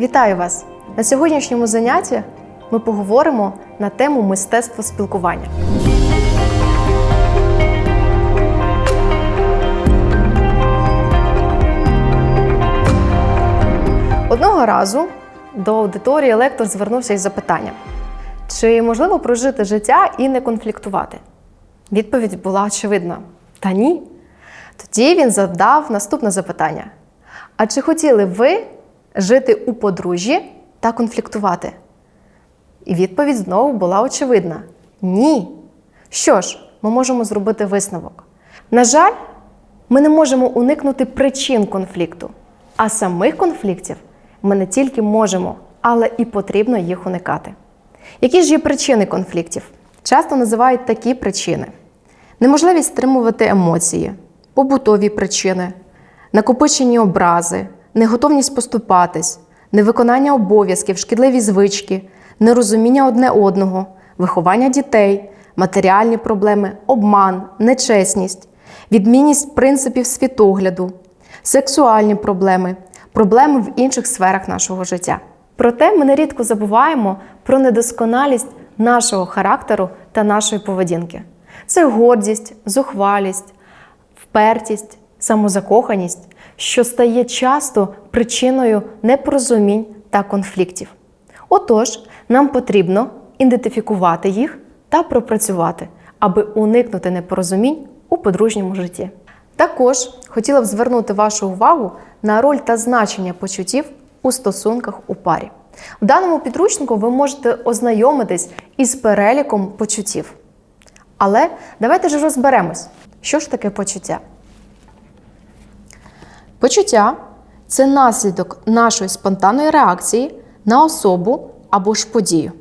Вітаю вас! На сьогоднішньому занятті ми поговоримо на тему мистецтво спілкування. Одного разу до аудиторії лектор звернувся із запитанням: чи можливо прожити життя і не конфліктувати? Відповідь була очевидна: та ні. Тоді він задав наступне запитання: А чи хотіли ви жити у подружжі та конфліктувати? І відповідь знову була очевидна: ні. Що ж, ми можемо зробити висновок. На жаль, ми не можемо уникнути причин конфлікту, а самих конфліктів ми не тільки можемо, але і потрібно їх уникати. Які ж є причини конфліктів? Часто називають такі причини: неможливість стримувати емоції, побутові причини, накопичені образи, неготовність поступатись, невиконання обов'язків, шкідливі звички, нерозуміння одне одного, виховання дітей, матеріальні проблеми, обман, нечесність, відмінність принципів світогляду, сексуальні проблеми, проблеми в інших сферах нашого життя. Проте ми нерідко забуваємо про недосконалість нашого характеру та нашої поведінки. Це гордість, зухвалість, впертість, самозакоханість, що стає часто причиною непорозумінь та конфліктів. Отож, нам потрібно ідентифікувати їх та пропрацювати, аби уникнути непорозумінь у подружньому житті. Також хотіла б звернути вашу увагу на роль та значення почуттів у стосунках у парі. В даному підручнику ви можете ознайомитись із переліком почуттів. Але давайте ж розберемось, що ж таке почуття. Почуття це наслідок нашої спонтанної реакції на особу або ж подію.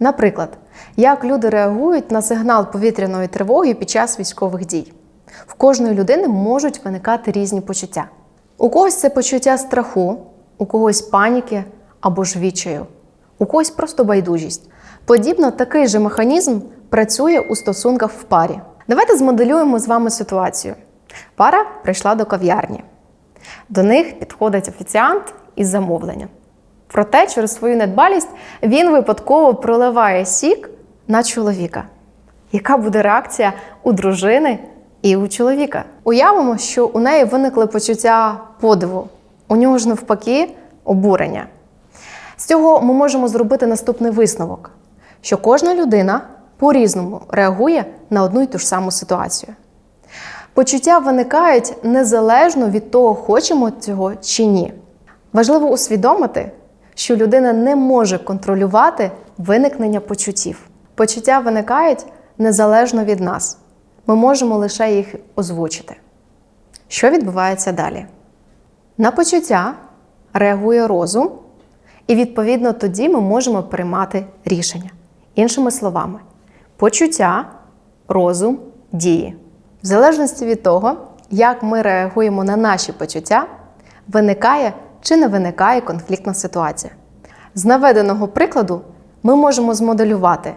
Наприклад, як люди реагують на сигнал повітряної тривоги під час військових дій. В кожної людини можуть виникати різні почуття. У когось це почуття страху, у когось паніки або ж відчаю, у когось просто байдужість. Подібно такий же механізм працює у стосунках в парі. Давайте змоделюємо з вами ситуацію. Пара прийшла до кав'ярні. До них підходить офіціант із замовленням. Проте, через свою недбалість він випадково проливає сік на чоловіка. Яка буде реакція у дружини і у чоловіка? Уявимо, що у неї виникли почуття подиву, у нього ж навпаки обурення. З цього ми можемо зробити наступний висновок: що кожна людина по-різному реагує на одну й ту ж саму ситуацію. Почуття виникають незалежно від того, хочемо цього чи ні. Важливо усвідомити, що людина не може контролювати виникнення почуттів. Почуття виникають незалежно від нас. Ми можемо лише їх озвучити. Що відбувається далі? На почуття реагує розум, і відповідно тоді ми можемо приймати рішення. Іншими словами, почуття, розум, дії. В залежності від того, як ми реагуємо на наші почуття, виникає чи не виникає конфліктна ситуація. З наведеного прикладу ми можемо змоделювати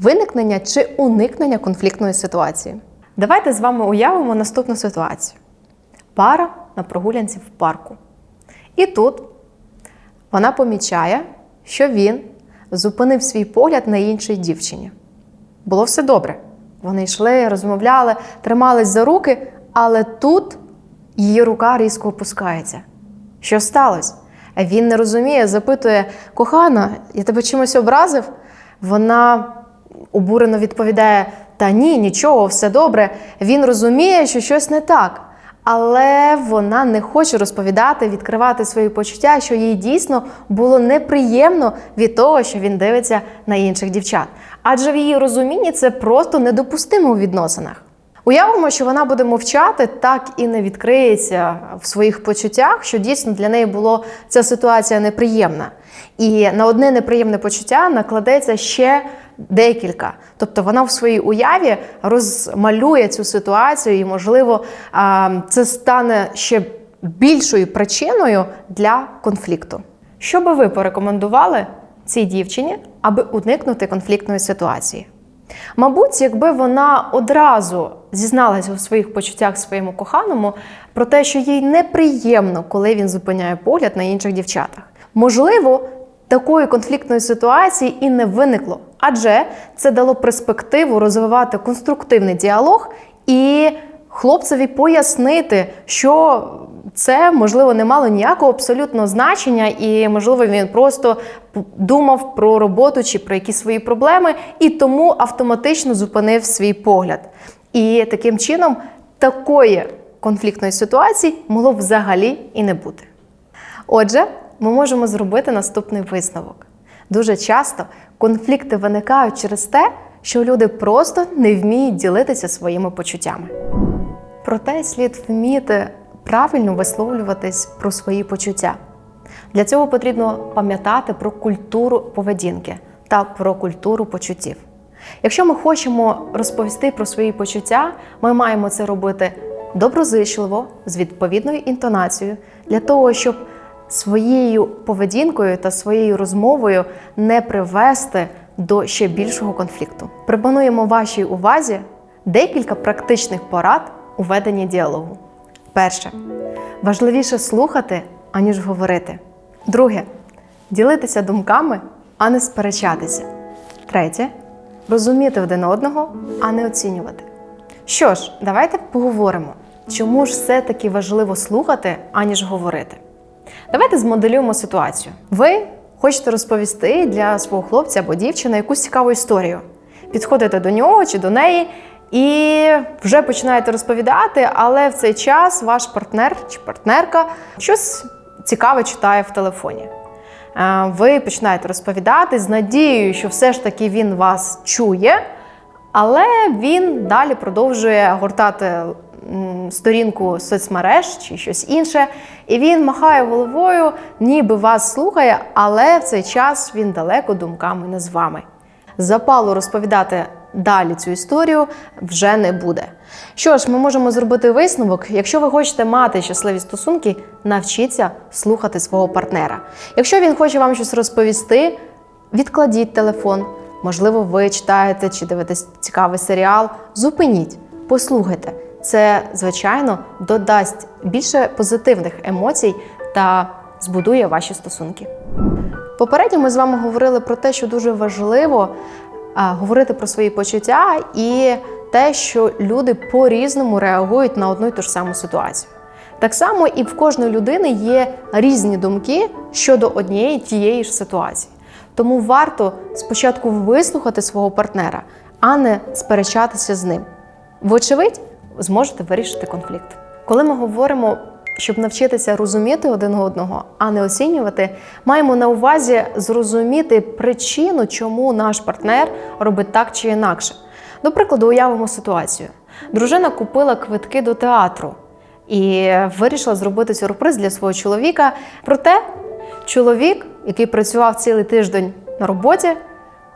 виникнення чи уникнення конфліктної ситуації. Давайте з вами уявимо наступну ситуацію: пара на прогулянці в парку. І тут вона помічає, що він зупинив свій погляд на іншій дівчині. Було все добре. Вони йшли, розмовляли, тримались за руки, але тут її рука різко опускається. Що сталося? Він не розуміє, запитує: кохана, я тебе чимось образив? Вона обурено відповідає: Та ні, нічого, все добре. Він розуміє, що щось не так. Але вона не хоче розповідати, відкривати свої почуття, що їй дійсно було неприємно від того, що він дивиться на інших дівчат. Адже в її розумінні це просто недопустимо у відносинах. Уявимо, що вона буде мовчати, так і не відкриється в своїх почуттях, що дійсно для неї була ця ситуація неприємна. І на одне неприємне почуття накладеться ще декілька. Тобто вона в своїй уяві розмалює цю ситуацію, і, можливо, це стане ще більшою причиною для конфлікту. Що би ви порекомендували цій дівчині, аби уникнути конфліктної ситуації? Мабуть, якби вона одразу зізналася у своїх почуттях своєму коханому про те, що їй неприємно, коли він зупиняє погляд на інших дівчатах. Можливо, такої конфліктної ситуації і не виникло, адже це дало перспективу розвивати конструктивний діалог і хлопцеві пояснити, що це можливо не мало ніякого абсолютного значення, і можливо він просто думав про роботу чи про якісь свої проблеми, і тому автоматично зупинив свій погляд. І таким чином такої конфліктної ситуації могло взагалі і не бути. Отже, ми можемо зробити наступний висновок. Дуже часто конфлікти виникають через те, що люди просто не вміють ділитися своїми почуттями. Проте слід вміти правильно висловлюватись про свої почуття. Для цього потрібно пам'ятати про культуру поведінки та про культуру почуттів. Якщо ми хочемо розповісти про свої почуття, ми маємо це робити доброзичливо, з відповідною інтонацією, для того, щоб своєю поведінкою та своєю розмовою не привести до ще більшого конфлікту. Пропонуємо вашій увазі декілька практичних порад у веденні діалогу. Перше. Важливіше слухати, аніж говорити. Друге ділитися думками, а не сперечатися. Третє розуміти один одного, а не оцінювати. Що ж, давайте поговоримо, чому ж все-таки важливо слухати, аніж говорити. Давайте змоделюємо ситуацію. Ви хочете розповісти для свого хлопця або дівчини якусь цікаву історію. Підходите до нього чи до неї і вже починаєте розповідати, але в цей час ваш партнер чи партнерка щось цікаве читає в телефоні. Ви починаєте розповідати з надією, що все ж таки він вас чує, але він далі продовжує гортати сторінку соцмереж чи щось інше, і він махає головою, ніби вас слухає, але в цей час він далеко думками не з вами. Запалу розповідати далі цю історію вже не буде. Що ж, ми можемо зробити висновок. Якщо ви хочете мати щасливі стосунки, навчіться слухати свого партнера. Якщо він хоче вам щось розповісти, відкладіть телефон. Можливо, ви читаєте чи дивитесь цікавий серіал. Зупиніть, послухайте. Це, звичайно, додасть більше позитивних емоцій та збудує ваші стосунки. Попередньо ми з вами говорили про те, що дуже важливо говорити про свої почуття і те, що люди по-різному реагують на одну і ту ж саму ситуацію. Так само і в кожної людини є різні думки щодо однієї тієї ж ситуації. Тому варто спочатку вислухати свого партнера, а не сперечатися з ним. Вочевидь, зможете вирішити конфлікт. Коли ми говоримо, щоб навчитися розуміти один одного, а не оцінювати, маємо на увазі зрозуміти причину, чому наш партнер робить так чи інакше. До прикладу, уявимо ситуацію. Дружина купила квитки до театру і вирішила зробити сюрприз для свого чоловіка. Проте чоловік, який працював цілий тиждень на роботі,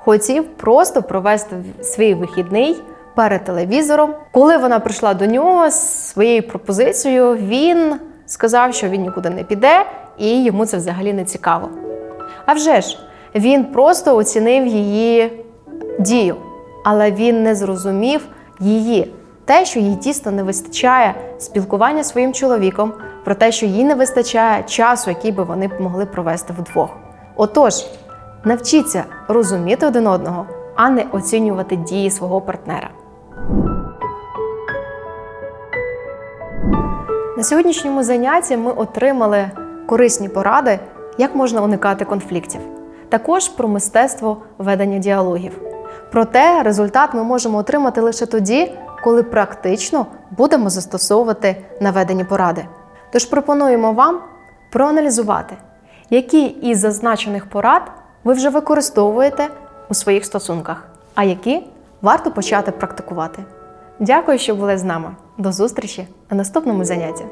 хотів просто провести свій вихідний перед телевізором. Коли вона прийшла до нього з своєю пропозицією, він сказав, що він нікуди не піде, і йому це взагалі не цікаво. А вже ж, він просто оцінив її дію, але він не зрозумів її. Те, що їй дійсно не вистачає спілкування зі своїм чоловіком, про те, що їй не вистачає часу, який би вони могли провести вдвох. Отож, навчіться розуміти один одного, а не оцінювати дії свого партнера. На сьогоднішньому занятті ми отримали корисні поради, як можна уникати конфліктів, також про мистецтво ведення діалогів. Проте результат ми можемо отримати лише тоді, коли практично будемо застосовувати наведені поради. Тож пропонуємо вам проаналізувати, які із зазначених порад ви вже використовуєте у своїх стосунках, а які варто почати практикувати. Дякую, що були з нами. До зустрічі на наступному занятті.